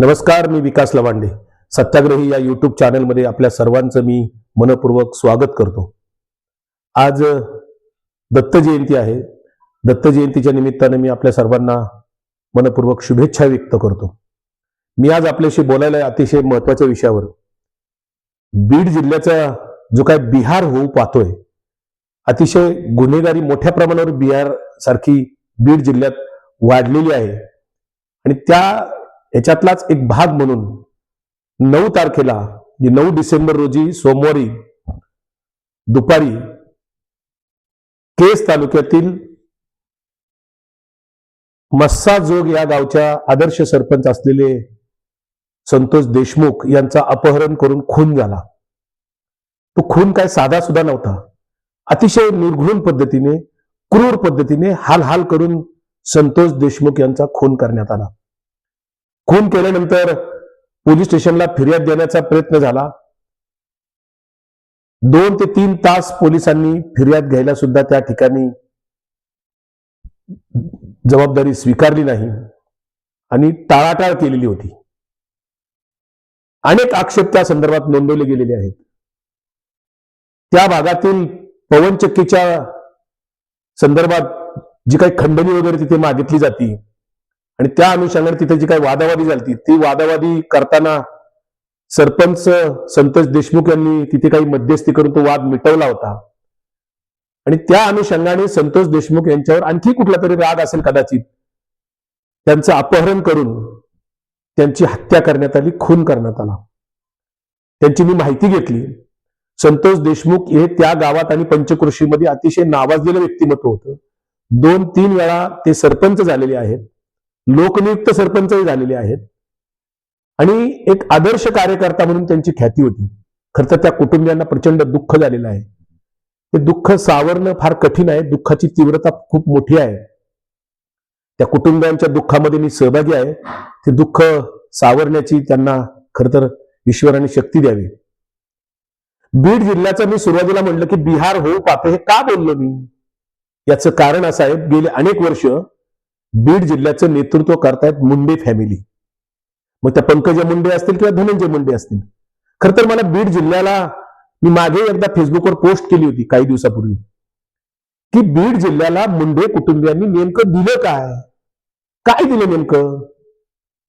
नमस्कार मी विकास लवांडे. सत्याग्रही या युट्यूब चॅनलमध्ये आपल्या सर्वांचं मी मनपूर्वक स्वागत करतो. आज दत्त जयंती आहे. दत्त जयंतीच्या निमित्ताने मी आपल्या सर्वांना मनपूर्वक शुभेच्छा व्यक्त करतो. मी आज आपल्याशी बोलायला अतिशय महत्त्वाच्या विषयावर. बीड जिल्ह्याचा जो काय बिहार होऊ पाहतोय अतिशय गुन्हेगारी मोठ्या प्रमाणावर बिहार सारखी बीड जिल्ह्यात वाढलेली आहे. आणि त्या याच्यातलाच एक भाग म्हणून नऊ तारखेला म्हणजे नऊ डिसेंबर रोजी सोमवारी दुपारी केस तालुक्यातील मस्साजोग या गावच्या आदर्श सरपंच असलेले संतोष देशमुख यांचा अपहरण करून खून झाला. तो खून काय साधा सुद्धा नव्हता. अतिशय निर्घृण पद्धतीने क्रूर पद्धतीने हाल हाल करून संतोष देशमुख यांचा खून करण्यात आला. खून केल्यानंतर पोलीस स्टेशनला फिर्याद देण्याचा प्रयत्न झाला. दोन ते तीन तास पोलिसांनी फिर्याद घ्यायला सुद्धा त्या ठिकाणी जबाबदारी स्वीकारली नाही आणि टाळाटाळ केलेली होती. अनेक आक्षेप त्या संदर्भात नोंदवले गेलेले आहेत. त्या भागातील पवनचक्कीच्या संदर्भात जी काही खंडणी वगैरे तिथे मागितली जाते आणि त्या अनुषंगाने तिथे जी काही वादावादी झाली ती वादावादी करताना सरपंच संतोष देशमुख यांनी तिथे काही मध्यस्थी करून तो वाद मिटवला होता. आणि त्या अनुषंगाने संतोष देशमुख यांच्यावर आणखी कुठला तरी राग असेल कदाचित त्यांचं अपहरण करून त्यांची हत्या करण्यात आली खून करण्यात आला. त्यांची मी माहिती घेतली. संतोष देशमुख हे त्या गावात आणि पंचकृषीमध्ये अतिशय नावाजलेलं व्यक्तिमत्व होतं. दोन तीन वेळा ते सरपंच झालेले आहेत. लोकनियुक्त सरपंचही झालेले आहेत. आणि एक आदर्श कार्यकर्ता म्हणून त्यांची ख्याती होती. खरं तर त्या कुटुंबियांना प्रचंड दुःख झालेलं आहे. ते दुःख सावरणं फार कठीण आहे. दुःखाची तीव्रता खूप मोठी आहे. त्या कुटुंबियांच्या दुःखामध्ये मी सहभागी आहे. ते दुःख सावरण्याची त्यांना खरं तर ईश्वराने शक्ती द्यावी. बीड जिल्ह्याचं मी सुरुवातीला म्हटलं की बिहार होऊ पाते हे का बोललो मी? याचं कारण असं आहे गेले अनेक वर्ष बीड जिल्ह्याचं नेतृत्व करतायत मुंडे फॅमिली मग त्या पंकजा मुंडे असतील किंवा धनंजय मुंडे असतील. खर तर मला बीड जिल्ह्याला मी मागे एकदा फेसबुकवर पोस्ट केली होती काही दिवसापूर्वी. की बीड जिल्ह्याला मुंडे कुटुंबियांनी नेमकं दिलं काय? काय दिलं नेमकं?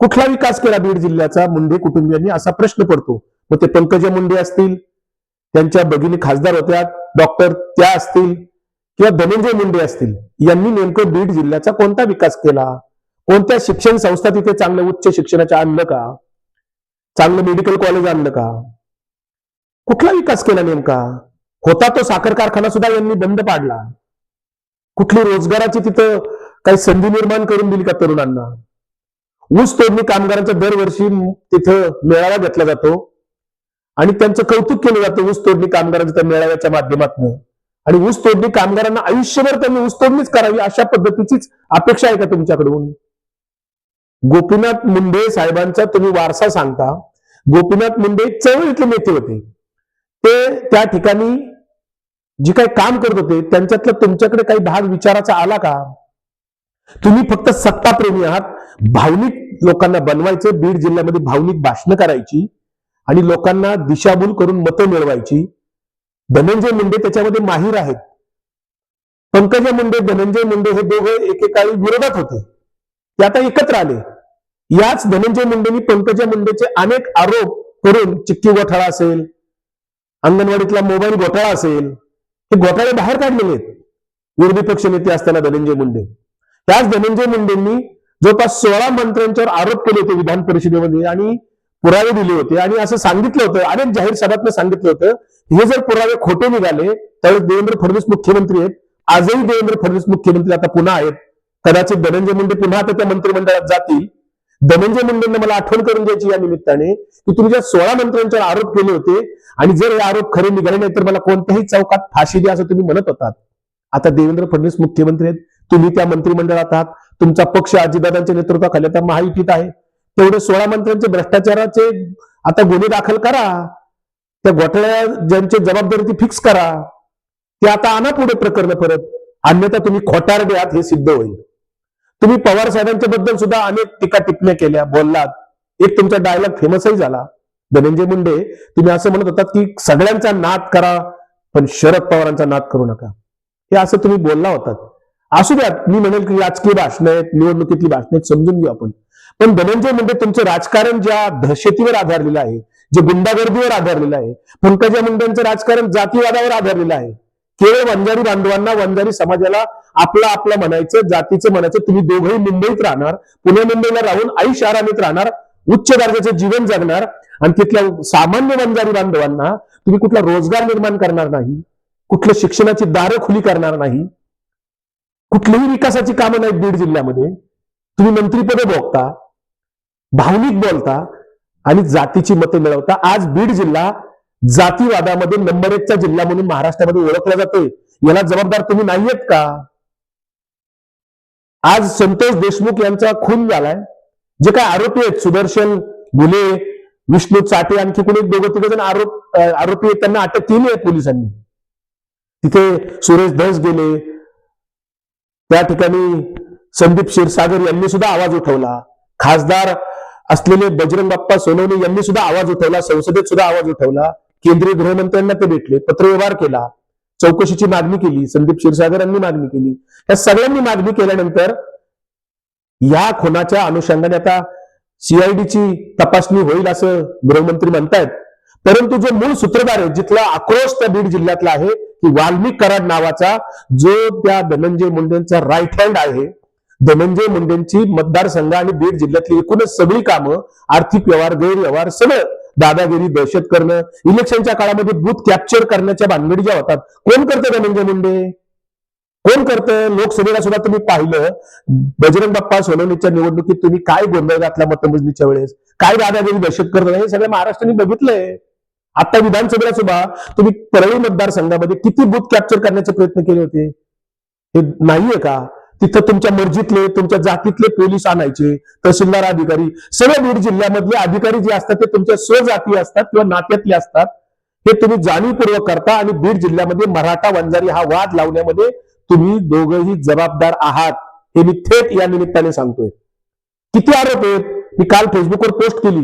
कुठला विकास केला बीड जिल्ह्याचा? मुंडे कुटुंबियांनी असा प्रश्न पडतो. मग ते पंकजा मुंडे असतील त्यांच्या भगिनी खासदार होत्या डॉक्टर त्या असतील किंवा धनंजय मुंडे असतील यांनी नेमकं बीड जिल्ह्याचा कोणता विकास केला? कोणत्या शिक्षण संस्था तिथे चांगलं उच्च शिक्षणाच्या आणलं का? चांगलं मेडिकल कॉलेज आणलं का? कुठला विकास केला नेमका? होता तो साखर कारखाना सुद्धा यांनी बंद पाडला. कुठली रोजगाराची तिथं काही संधी निर्माण करून दिली का तरुणांना? ऊस तोडणी कामगारांचा दरवर्षी तिथं मेळावा घेतला जातो. आणि त्यांचं कौतुक केलं जातं ऊस तोडणी कामगारांच्या त्या मेळाव्याच्या माध्यमातून. आणि ऊस तोडणी कामगारांना आयुष्यभर त्यांनी ऊस तोडणीच करावी अशा पद्धतीचीच अपेक्षा आहे का तुमच्याकडून? गोपीनाथ मुंडे साहेबांचा तुम्ही वारसा सांगता. गोपीनाथ मुंडे चळवळीतले नेते होते. ते त्या ठिकाणी जे काही काम करत होते त्यांच्यातला तुमच्याकडे काही भाग विचाराचा आला का? तुम्ही फक्त सत्ताप्रेमी आहात. भावनिक लोकांना बनवायचं बीड जिल्ह्यामध्ये भावनिक भाषणं करायची आणि लोकांना दिशाभूल करून मतं मिळवायची. धनंजय मुंडे त्याच्यामध्ये माहीर आहेत. पंकजा मुंडे धनंजय मुंडे हे दोघे एकेकाळी विरोधात होते. ते आता एकत्र आले. याच धनंजय मुंडेंनी पंकजा मुंडेचे अनेक आरोप करून चिक्की घोटाळा असेल अंगणवाडीतला मोबाईल घोटाळा असेल हे घोटाळे बाहेर काढलेले आहेत. विरोधी पक्ष नेते असताना धनंजय मुंडे. त्याच धनंजय मुंडेंनी जवळपास सोळा मंत्र्यांच्यावर आरोप केले होते विधान परिषदेमध्ये आणि पुरावे दिले होते. आणि असं सांगितलं होतं अनेक जाहीर सभातनं सांगितलं होतं हे जर पुरावे खोटे निघाले तर देवेंद्र फडणवीस मुख्यमंत्री आहेत. आजही देवेंद्र फडणवीस मुख्यमंत्री आता पुन्हा आहेत. कदाचित धनंजय मुंडे पुन्हा आता त्या मंत्रिमंडळात जातील. धनंजय मुंडेंना मला आठवण करून द्यायची या निमित्ताने की तुम्ही ज्या सोळा मंत्र्यांच्यावर आरोप केले होते आणि जर हे आरोप खरे निघाले नाही तर मला कोणत्याही चौकात फाशी द्या असं तुम्ही म्हणत होतात. आता देवेंद्र फडणवीस मुख्यमंत्री आहेत. तुम्ही त्या मंत्रिमंडळात आहात. तुमचा पक्ष अजितदादांच्या नेतृत्वाखाली आता महायुतीत आहे. तेवढे सोळा मंत्र्यांचे भ्रष्टाचाराचे आता गुन्हे दाखल करा. त्या घोटाळ्या ज्यांची जबाबदारी ती फिक्स करा. ते आता आणा पुढे प्रकरण परत. अन्यथा तुम्ही खोटारडे आहात हे सिद्ध होईल. तुम्ही पवार साहेबांच्या बद्दल सुद्धा अनेक टीका टिप्पण्या केल्या बोललात. एक तुमचा डायलॉग फेमसही झाला. धनंजय मुंडे तुम्ही असं म्हणत होतात की सगळ्यांचा नाद करा पण शरद पवारांचा नाद करू नका. हे असं तुम्ही बोलला होतात. असू द्या मी म्हणेल की राजकीय भाषणं आहेत निवडणुकीतली भाषणं आहेत समजून घेऊ आपण. पण धनंजय मुंडे तुमचं राजकारण ज्या दहशतीवर आधारलेलं आहे जे गुंडागर्दीवर आधारलेलं आहे पंकजा मुंडेंचं राजकारण जातीवादावर आधारलेलं आहे केवळ वंजारी बांधवांना वंजारी समाजाला आपलं आपलं म्हणायचं जातीचं म्हणायचं तुम्ही दोघंही मुंबईत राहणार पुणे मुंबईला राहून आई शहरानेत राहणार उच्च दर्जाचं जीवन जगणार आणि तिथल्या सामान्य वंजारी बांधवांना तुम्ही कुठला रोजगार निर्माण करणार नाही कुठल्या शिक्षणाची दारं खुली करणार नाही कुठलीही विकासाची कामं नाहीत बीड जिल्ह्यामध्ये तुम्ही मंत्रीपदे भोगता भावनिक बोलता आणि जातीची मते मिळवता. आज बीड जिल्हा जातीवादामध्ये नंबर एकचा जिल्हा म्हणून महाराष्ट्रामध्ये ओळखला जातोय. याला जबाबदार तुम्ही नाहीयेत का? आज संतोष देशमुख यांचा खून झालाय. जे काय आरोपी आहेत सुदर्शन गुले विष्णू चाटे आणखी कोणी दोघं तिघ जण आरोप आरोपी आहेत. त्यांना अटक केली आहे पोलिसांनी. तिथे सुरेश धस गेले. त्या ठिकाणी संदीप क्षीरसागर यांनी सुद्धा आवाज उठवला. खासदार असलेले बजरंग बाप्पा सोनवणे यांनी सुद्धा आवाज उठवला संसदेत सुद्धा आवाज उठवला. केंद्रीय गृहमंत्र्यांना ते भेटले पत्रव्यवहार केला चौकशीची मागणी केली संदीप क्षीरसागर यांनी मागणी केली. या सगळ्यांनी मागणी केल्यानंतर या खुनाच्या अनुषंगाने आता सीआयडीची तपासणी होईल असं गृहमंत्री म्हणतायत. परंतु जो मूळ सूत्रधार आहे जिथला आक्रोश त्या बीड जिल्ह्यातला आहे की वाल्मिक कराड नावाचा जो त्या धनंजय मुंडेंचा राईट हँड आहे धनंजय मुंडेंची मतदारसंघ आणि बीड जिल्ह्यातली एकूणच सगळी कामं आर्थिक व्यवहार गैरव्यवहार सगळं दादागिरी दहशत करणं इलेक्शनच्या काळामध्ये बूथ कॅप्चर करण्याच्या भानगडी ज्या होतात कोण करतं धनंजय मुंडे? कोण करतं? लोकसभेला सुद्धा तुम्ही पाहिलं. बजरंग बाप्पा सोनवणीच्या निवडणुकीत तुम्ही काय गोंधळ घातला मतमोजणीच्या वेळेस? काय दादागिरी दहशत करत हे सगळं महाराष्ट्राने बघितलंय. आता विधानसभेला सुद्धा तुम्ही परळी मतदारसंघामध्ये किती बूथ कॅप्चर करण्याचे प्रयत्न केले होते? हे नाहीये का? तिथं तुमच्या मर्जीतले तुमच्या जातीतले पोलीस आणायचे तहसीलदार अधिकारी सगळे बीड जिल्ह्यामधले अधिकारी जे असतात ते तुमच्या स्वजाती असतात किंवा नात्यातले असतात. हे तुम्ही जाणीवपूर्वक करता आणि बीड जिल्ह्यामध्ये मराठा वंजारी हा वाद लावण्यामध्ये तुम्ही दोघंही जबाबदार आहात. हे मी थेट या निमित्ताने सांगतोय. किती आरोप आहेत? मी काल फेसबुकवर पोस्ट केली.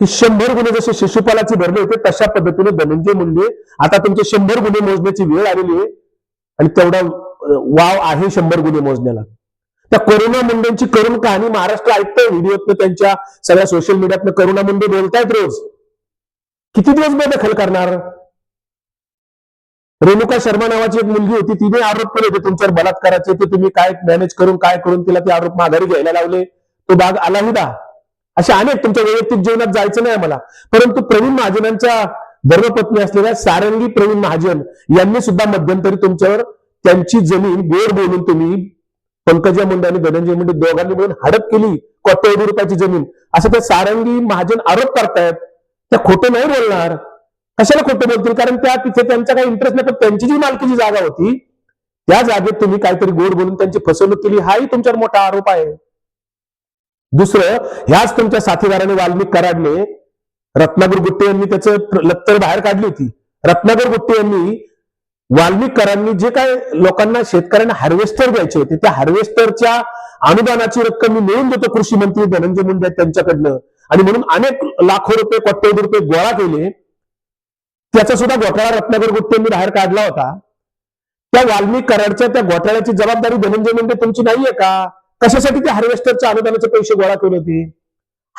की शंभर गुन्हे जसे शिशुपालाचे भरले होते तशा पद्धतीने धनंजय मुंडे आता तुमचे शंभर गुन्हे मोजण्याची वेळ आलेली आहे. आणि तेवढा वाव आहे शंभर गुन्हे मोजण्याला. त्या करुणा मुंडेंची करुण कहाणी महाराष्ट्र ऐकतोय व्हिडिओतनं त्यांच्या सगळ्या सोशल मीडियातनं करुणा मुंडे बोलतायत रोज. किती दिवस बेदखल करणार? रेणुका शर्मा नावाची एक मुलगी होती तिने आरोप केले होते तुमच्यावर बलात्काराचे ते तुम्ही काय मॅनेज करून काय करून तिला ते आरोप माघारी घ्यायला लावले? तो भाग आलाही दा असे अनेक तुमच्या वैयक्तिक जीवनात जायचं नाही आम्हाला. परंतु प्रवीण महाजनांच्या धर्मपत्नी असलेल्या सारंगी प्रवीण महाजन यांनी सुद्धा मध्यंतरी तुमच्यावर त्यांची जमीन गोड बोलून तुम्ही पंकजा मुंडे आणि धनंजय मुंडे दोघांनी मिळून हडप केली कोट्यवधी रुपयाची जमीन. असं त्या सारंगी महाजन आरोप करतायत. त्या खोटं नाही बोलणार. कशाला खोटं बोलतील? कारण त्या तिथे त्यांचा काही इंटरेस्ट नाही पण त्यांची जी मालकीची जागा होती त्या जागेत तुम्ही काहीतरी गोड बोलून त्यांची फसवणूक केली हाही तुमच्यावर मोठा आरोप आहे. दुसरं ह्याच तुमच्या साथीदाराने वाल्मिक कराडने रत्नागर गुट्टे यांनी त्याचं लत्तर बाहेर काढली होती. रत्नागर गुट्टे यांनी वाल्मिक करांनी जे काय लोकांना शेतकऱ्यांना हार्वेस्टर द्यायचे होते त्या हार्वेस्टरच्या अनुदानाची रक्कम मी मिळून देतो कृषी मंत्री धनंजय मुंडे त्यांच्याकडनं. आणि म्हणून अनेक लाखो रुपये कोट्यवधी रुपये गोळा केले. त्याचा सुद्धा घोटाळा रत्नाकर गुट्टे बाहेर काढला होता. त्या वाल्मिक कराडच्या त्या घोटाळ्याची जबाबदारी धनंजय मुंडे तुमची नाहीये का? कशासाठी ते हार्वेस्टरच्या अनुदानाचे पैसे गोळा केले होते?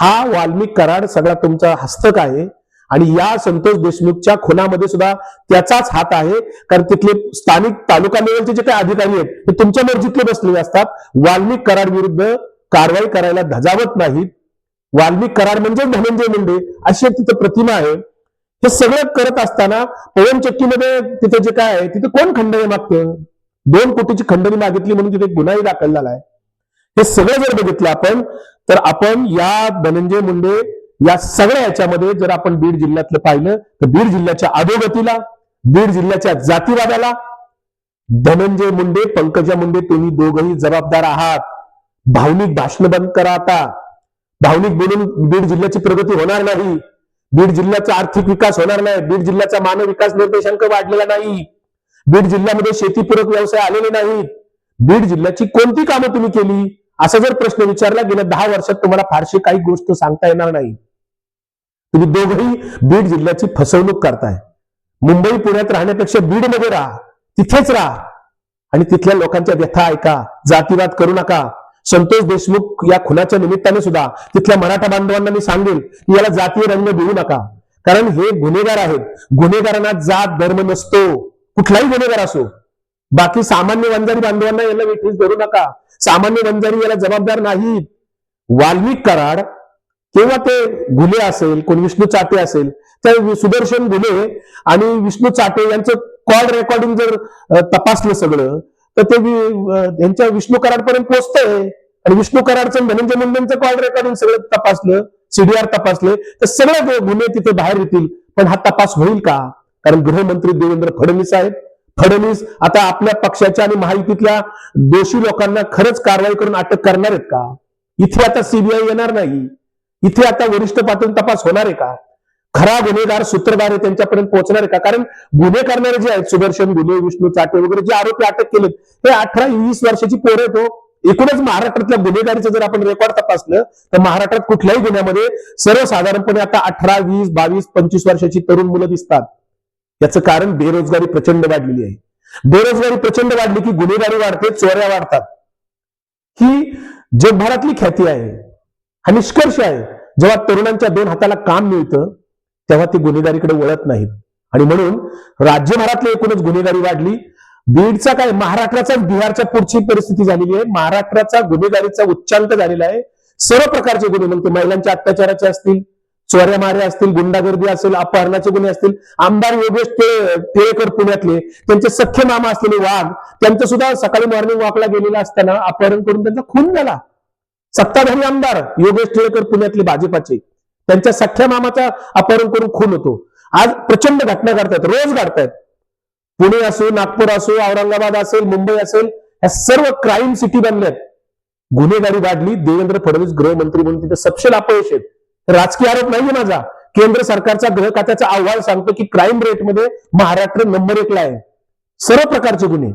हा वाल्मिक कराड सगळा तुमचा हस्तक आहे. आणि या संतोष देशमुखच्या खुनामध्ये सुद्धा त्याचाच हात आहे. कारण तिथले स्थानिक तालुका लेवलचे जे काही अधिकारी आहेत ते तुमच्या मर्जीतले बसलेले असतात. वाल्मिक कराड विरुद्ध कारवाई करायला धजावत नाहीत. वाल्मिक कराड म्हणजे धनंजय मुंडे अशी एक तिथं प्रतिमा आहे. हे सगळं करत असताना पवनचक्कीमध्ये तिथे जे काय आहे तिथे कोण खंडणी मागतं? दोन कोटीची खंडणी मागितली म्हणून तिथे गुन्हाही दाखल झाला आहे. हे सगळं जर बघितलं आपण तर आपण या धनंजय मुंडे या सगळ्या याच्यामध्ये जर आपण बीड जिल्ह्यातलं पाहिलं तर बीड जिल्ह्याच्या अधोगतीला बीड जिल्ह्याच्या जातीवादाला धनंजय मुंडे पंकजा मुंडे तुम्ही दोघंही जबाबदार आहात. भावनिक भाषण बंद करा आता. भावनिक बोलून बीड जिल्ह्याची प्रगती होणार नाही. बीड जिल्ह्याचा आर्थिक विकास होणार नाही. बीड जिल्ह्याचा मानव विकास निर्देशांक वाढलेला नाही. बीड जिल्ह्यामध्ये शेतीपूरक व्यवसाय आलेले नाहीत. बीड जिल्ह्याची कोणती कामं तुम्ही केली? असा जर प्रश्न विचारला गेल्या दहा वर्षात तुम्हाला फारशी काही गोष्ट सांगता येणार नाही. तुम्ही दोघंही बीड जिल्ह्याची फसवणूक करताय. मुंबई पुण्यात राहण्यापेक्षा बीडमध्ये राहा. तिथेच राहा. आणि तिथल्या लोकांच्या व्यथा ऐका. जातीवाद करू नका. संतोष देशमुख या खुनाच्या निमित्ताने सुद्धा तिथल्या मराठा बांधवांना मी सांगेल की याला जातीय रंग देऊ नका. कारण हे गुन्हेगार आहेत. गुन्हेगारांना जात धर्म नसतो. कुठलाही गुन्हेगार असो. बाकी सामान्य वंजारी बांधवांना याला वेठीस धरू नका. सामान्य वंजारी याला जबाबदार नाहीत. वाल्मिक कराड किंवा ते घुले असेल कोण विष्णू चाटे असेल तर सुदर्शन घुले आणि विष्णू चाटे यांचं कॉल रेकॉर्डिंग जर तपासलं सगळं तर ते यांच्या विष्णू कराडपर्यंत पोहोचतंय. आणि विष्णू कराडचं धनंजय मुंडेंचं कॉल रेकॉर्डिंग सगळं तपासलं सीडीआर तपासले तर सगळे गुन्हे तिथे बाहेर येतील. पण हा तपास होईल का? कारण गृहमंत्री देवेंद्र फडणवीस आहेत. फडणवीस आता आपल्या पक्षाच्या आणि महायुतीतल्या दोषी लोकांना खरंच कारवाई करून अटक करणार आहेत का? इथे आता सीबीआय येणार नाही. इथे आता वरिष्ठ पातळी तपास होणार आहे का? खरा गुन्हेगार सूत्रधार आहे त्यांच्यापर्यंत पोहोचणार आहे का? कारण गुन्हे करणारे जे आहेत सुदर्शन गुन्हे विष्णू चाटे वगैरे जे आरोपी अटक केलेत ते अठरा वीस वर्षाची पोरं आहेत हो. एकूणच महाराष्ट्रातल्या गुन्हेगारीचं जर आपण रेकॉर्ड तपासलं तर महाराष्ट्रात कुठल्याही गुन्ह्यामध्ये सर्वसाधारणपणे आता अठरा वीस बावीस पंचवीस वर्षाची तरुण मुलं दिसतात. याचं कारण बेरोजगारी प्रचंड वाढलेली आहे. बेरोजगारी प्रचंड वाढली की गुन्हेगारी वाढते चोऱ्या वाढतात. ही जगभरातली ख्याती आहे. हा निष्कर्ष आहे. जेव्हा तरुणांच्या दोन हाताला काम मिळतं तेव्हा ते गुन्हेगारीकडे वळत नाहीत. आणि म्हणून राज्यभरातली एकूणच गुन्हेगारी वाढली. बीडचा काय महाराष्ट्राचा बिहारच्या पुढची परिस्थिती झालेली आहे. महाराष्ट्राचा गुन्हेगारीचा उच्चांक झालेला आहे. सर्व प्रकारचे गुन्हे मग ते महिलांच्या अत्याचाराचे असतील चोऱ्या माऱ्या असतील गुंडागर्दी असेल अपहरणाचे गुन्हे असतील. आमदार योगेश टिळेकर पुण्यातले त्यांचे सख्य मामा असलेले वाघ त्यांचं सुद्धा सकाळी मॉर्निंग वॉकला गेलेला असताना अपहरण करून त्यांचा खून झाला. सत्ताधारी आमदार योगेश टिळेकर पुण्यातले भाजपाचे. त्यांच्या सख्या मामाचा अपहरण करून खून होतो. आज प्रचंड घटना घडतात रोज घडतायत पुणे असो नागपूर असो औरंगाबाद असेल मुंबई असेल या सर्व क्राईम सिटी बनल्यात. गुन्हेगारी वाढली देवेंद्र फडणवीस गृहमंत्री म्हणून तिथे सपशेल अपयश आहेत. राजकीय आरोप नाहीये माझा. केंद्र सरकारचा गृह खात्याचा अहवाल सांगतो की क्राईम रेटमध्ये महाराष्ट्र नंबर एकला आहे. सर्व प्रकारचे गुन्हे.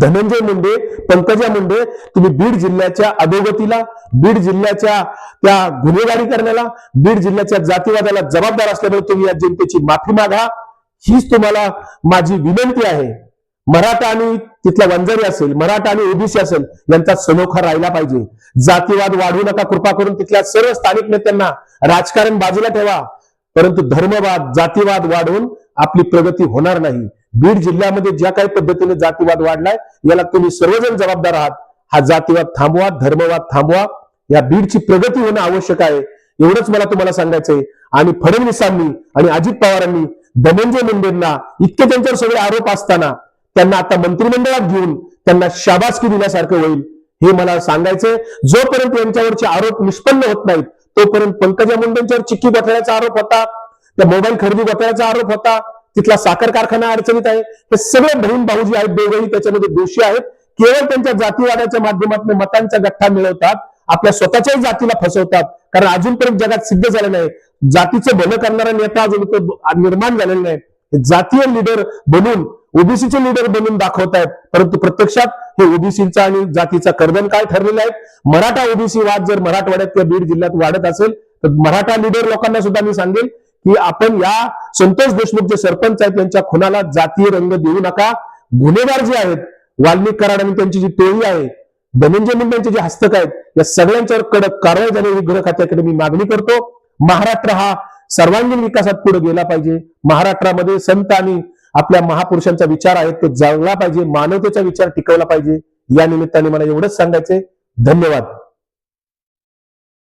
धनंजय मुंडे पंकजा मुंडे तुम्ही बीड जिल्ह्याच्या अधोगतीला बीड जिल्ह्याच्या त्या गुन्हेगारी करण्याला बीड जिल्ह्याच्या जातीवादाला जबाबदार असल्यामुळे तुम्ही या जनतेची माफी मागा. हीच तुम्हाला माझी विनंती आहे. मराठा आणि तिथला वंजारी असेल मराठा आणि ओबीसी असेल यांचा सनोखा राहिला पाहिजे. जातीवाद वाढवू नका कृपा करून तिथल्या सर्व स्थानिक नेत्यांना राजकारण बाजूला ठेवा. परंतु धर्मवाद जातीवाद वाढवून आपली प्रगती होणार नाही. बीड जिल्ह्यामध्ये ज्या काही पद्धतीने जातीवाद वाढलाय याला तुम्ही सर्वजण जबाबदार आहात. हा जातीवाद थांबवा धर्मवाद थांबवा. या बीडची प्रगती होणं आवश्यक आहे. एवढंच मला तुम्हाला सांगायचंय आणि फडणवीसांनी आणि अजित पवारांनी धनंजय मुंडेंना इतके त्यांच्यावर सगळे आरोप असताना त्यांना आता मंत्रिमंडळात घेऊन त्यांना शाबासकी दिल्यासारखं होईल हे मला सांगायचंय. जोपर्यंत यांच्यावरचे आरोप निष्पन्न होत नाहीत तोपर्यंत पंकजा मुंडेंच्यावर चिक्की घोटाळ्याचा आरोप होता त्या मोबाईल खरेदी घोटाळ्याचा आरोप होता तिथला साखर कारखाना अडचणीत आहे. हे सगळे बहीण भाऊ जे आहेत दोघेही त्याच्यामध्ये दोषी आहेत. केवळ त्यांच्या जातीवादाच्या माध्यमातून मतांचा गठ्ठा मिळवतात आपल्या स्वतःच्याही जातीला फसवतात. कारण अजूनपर्यंत जगात सिद्ध झालं नाही. जातीचं भलं करणारा नेता अजून इथं निर्माण झालेला नाही. जातीय लीडर बनून ओबीसीचे लीडर बनून दाखवतायत परंतु प्रत्यक्षात हे ओबीसीचा आणि जातीचा कर्दन काय ठरलेला आहे? मराठा ओबीसी वाद जर मराठवाड्यात किंवा बीड जिल्ह्यात वाढत असेल तर मराठा लीडर लोकांना सुद्धा मी सांगेल की आपण या संतोष देशमुख जे सरपंच आहेत त्यांच्या खुनाला जातीय रंग देऊ नका. गुन्हेगार जे आहेत वाल्मिक कराड आणि त्यांची जी टोळी आहे धनंजय मुंडेंचे जे हस्तक आहेत या सगळ्यांच्यावर कडक कारवाई झालेली गृह खात्याकडे मी मागणी करतो. महाराष्ट्र हा सर्वांगीण विकासात पुढे गेला पाहिजे. महाराष्ट्रामध्ये संत आणि आपल्या महापुरुषांचा विचार आहे तो जळला पाहिजे. मानवतेचा विचार टिकवला पाहिजे. या निमित्ताने मला एवढंच सांगायचे धन्यवाद.